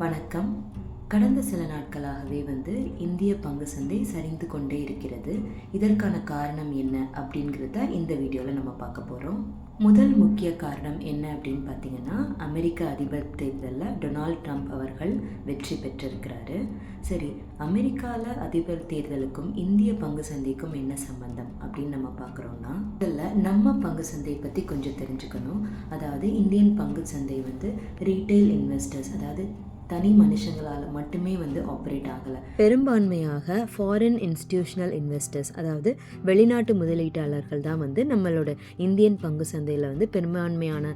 வணக்கம். கடந்த சில நாட்களாகவே வந்து இந்திய பங்கு சந்தை சரிந்து கொண்டே இருக்கிறது. இதற்கான காரணம் என்ன அப்படிங்கிறத இந்த வீடியோவில் நம்ம பார்க்க போகிறோம் முதல் முக்கிய காரணம் என்ன அப்படின்னு பார்த்தீங்கன்னா அமெரிக்க அதிபர் தேர்தலில் டொனால்ட் ட்ரம்ப் அவர்கள் வெற்றி பெற்றிருக்கிறாரு. சரி அமெரிக்காவில் அதிபர் தேர்தலுக்கும் இந்திய பங்கு சந்தைக்கும் என்ன சம்பந்தம் அப்படின்னு நம்ம பார்க்குறோம்னா இதில் நம்ம பங்கு சந்தையை பற்றி கொஞ்சம் தெரிஞ்சுக்கணும். அதாவது இந்தியன் பங்கு சந்தை வந்து ரீட்டைல் இன்வெஸ்டர்ஸ் அதாவது தனி மனுஷங்களால் மட்டுமே வந்து ஆப்ரேட் ஆகலை. பெரும்பான்மையாக ஃபாரின் இன்ஸ்டிடியூஷனல் இன்வெஸ்டர்ஸ் அதாவது வெளிநாட்டு முதலீட்டாளர்கள் தான் வந்து நம்மளோட இந்தியன் பங்கு சந்தையில் வந்து பெரும்பான்மையான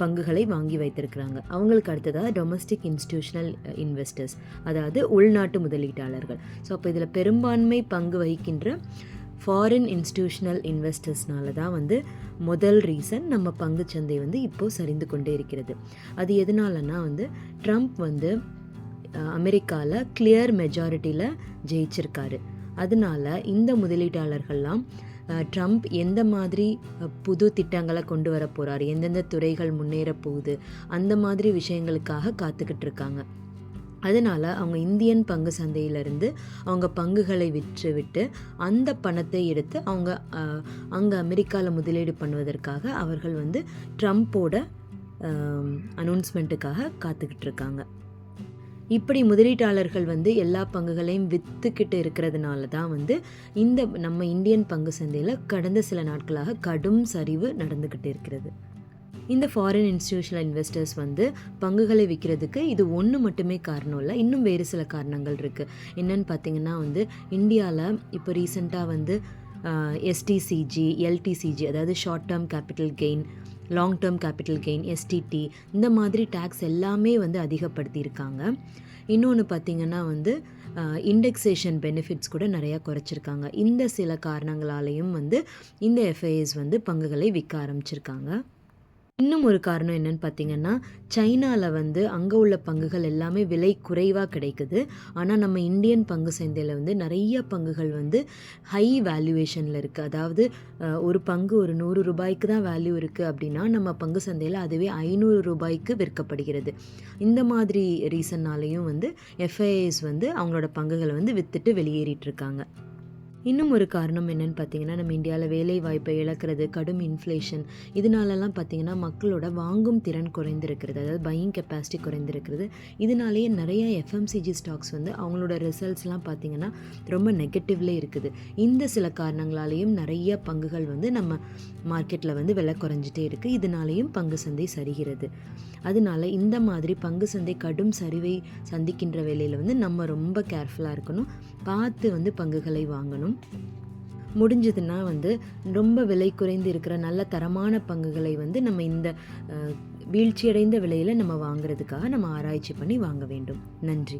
பங்குகளை வாங்கி வைத்திருக்கிறாங்க. அவங்களுக்கு அடுத்ததாக டொமஸ்டிக் இன்ஸ்டிடியூஷனல் இன்வெஸ்டர்ஸ் அதாவது உள்நாட்டு முதலீட்டாளர்கள். ஸோ அப்போ இதில் பெரும்பான்மை பங்கு வகிக்கின்ற ஃபாரின் இன்ஸ்டியூஷனல் இன்வெஸ்டர்ஸ்னால தான் வந்து முதல் ரீசன் நம்ம பங்குச்சந்தை வந்து இப்போது சரிந்து கொண்டே இருக்கிறது. அது எதனாலனா வந்து ட்ரம்ப் வந்து அமெரிக்காவில் கிளியர் மெஜாரிட்டியில் ஜெயிச்சிருக்காரு. அதனால இந்த முதலீட்டாளர்கள்லாம் ட்ரம்ப் எந்த மாதிரி புது திட்டங்களை கொண்டு வர போகிறார் எந்தெந்த துறைகள் முன்னேற போகுது அந்த மாதிரி விஷயங்களுக்காக காத்துக்கிட்டு இருக்காங்க. அதனால் அவங்க இந்தியன் பங்கு சந்தையிலிருந்து அவங்க பங்குகளை விற்று விட்டு அந்த பணத்தை எடுத்து அவங்க அங்கே அமெரிக்காவில் முதலீடு பண்ணுவதற்காக அவர்கள் வந்து ட்ரம்ப்போட அனௌன்ஸ்மெண்ட்டுக்காக காத்துக்கிட்டு இருக்காங்க. இப்படி முதலீட்டாளர்கள் வந்து எல்லா பங்குகளையும் விற்றுக்கிட்டு இருக்கிறதுனால தான் வந்து இந்த நம்ம இந்தியன் பங்கு சந்தையில் கடந்த சில நாட்களாக கடும் சரிவு நடந்துக்கிட்டு இருக்கிறது. இந்த ஃபாரின் இன்ஸ்டியூஷனல் இன்வெஸ்டர்ஸ் வந்து பங்குகளை விற்கிறதுக்கு இது ஒன்று மட்டுமே காரணம் இல்லை இன்னும் வேறு சில காரணங்கள் இருக்குது என்னன்னு பார்த்தீங்கன்னா வந்து இந்தியாவில் இப்போ ரீசெண்டாக வந்து எஸ்டிசிஜி எல்டிசிஜி அதாவது short term capital gain long term capital gain STD இந்த மாதிரி டேக்ஸ் எல்லாமே வந்து அதிகப்படுத்தியிருக்காங்க இன்னொன்று பார்த்தீங்கன்னா வந்து இண்டெக்ஸேஷன் பெனிஃபிட்ஸ் கூட நிறையா குறைச்சிருக்காங்க. இந்த சில காரணங்களாலேயும் வந்து இந்த எஃப்ஐஎஸ் வந்து பங்குகளை விற்க ஆரம்பிச்சிருக்காங்க. இன்னும் ஒரு காரணம் என்னன்னு பார்த்தீங்கன்னா சைனாவில் வந்து அங்கே உள்ள பங்குகள் எல்லாமே விலை குறைவாக கிடைக்குது. ஆனால் நம்ம இந்தியன் பங்கு சந்தையில் வந்து நிறைய பங்குகள் வந்து ஹை வேல்யூவேஷனில் இருக்குது அதாவது ஒரு பங்கு ஒரு நூறு ரூபாய்க்கு தான் வேல்யூ இருக்குது அப்படின்னா நம்ம பங்கு சந்தையில் அதுவே ஐநூறு ரூபாய்க்கு விற்கப்படுகிறது. இந்த மாதிரி ரீசன்னாலையும் வந்து எஃப்ஐஎஸ் வந்து அவங்களோட பங்குகளை வந்து விற்றுட்டு வெளியேறிட்டு இருக்காங்க. இன்னும் ஒரு காரணம் என்னன்னு பார்த்தீங்கன்னா நம்ம இந்தியாவில் வேலை வாய்ப்பை இழக்கிறது கடும் இன்ஃப்ளேஷன் இதனாலலாம் பார்த்தீங்கன்னா மக்களோட வாங்கும் திறன் குறைந்திருக்கிறது அதாவது பையிங் கெப்பாசிட்டி குறைந்திருக்கிறது. இதனாலேயே நிறைய எஃப்எம்சிஜி ஸ்டாக்ஸ் வந்து அவங்களோட ரிசல்ட்ஸ்லாம் பார்த்தீங்கன்னா ரொம்ப நெகட்டிவ்லே இருக்குது. இந்த சில காரணங்களாலேயும் நிறைய பங்குகள் வந்து நம்ம மார்க்கெட்டில் வந்து விலை குறைஞ்சிட்டே இருக்குது இதனாலேயும் பங்கு சந்தை சரிகிறது. அதனால இந்த மாதிரி பங்கு சந்தை கடும் சரிவை சந்திக்கின்ற வேலையில் வந்து நம்ம ரொம்ப கேர்ஃபுல்லாக இருக்கணும். பார்த்து வந்து பங்குகளை வாங்கணும். முடிஞ்சதுன்னா வந்து ரொம்ப விலை குறைந்து இருக்கிற நல்ல தரமான பங்குகளை வந்து நம்ம இந்த வீழ்ச்சியடைந்த விலையில் நம்ம வாங்குறதுக்காக நம்ம ஆராய்ச்சி பண்ணி வாங்க வேண்டும். நன்றி.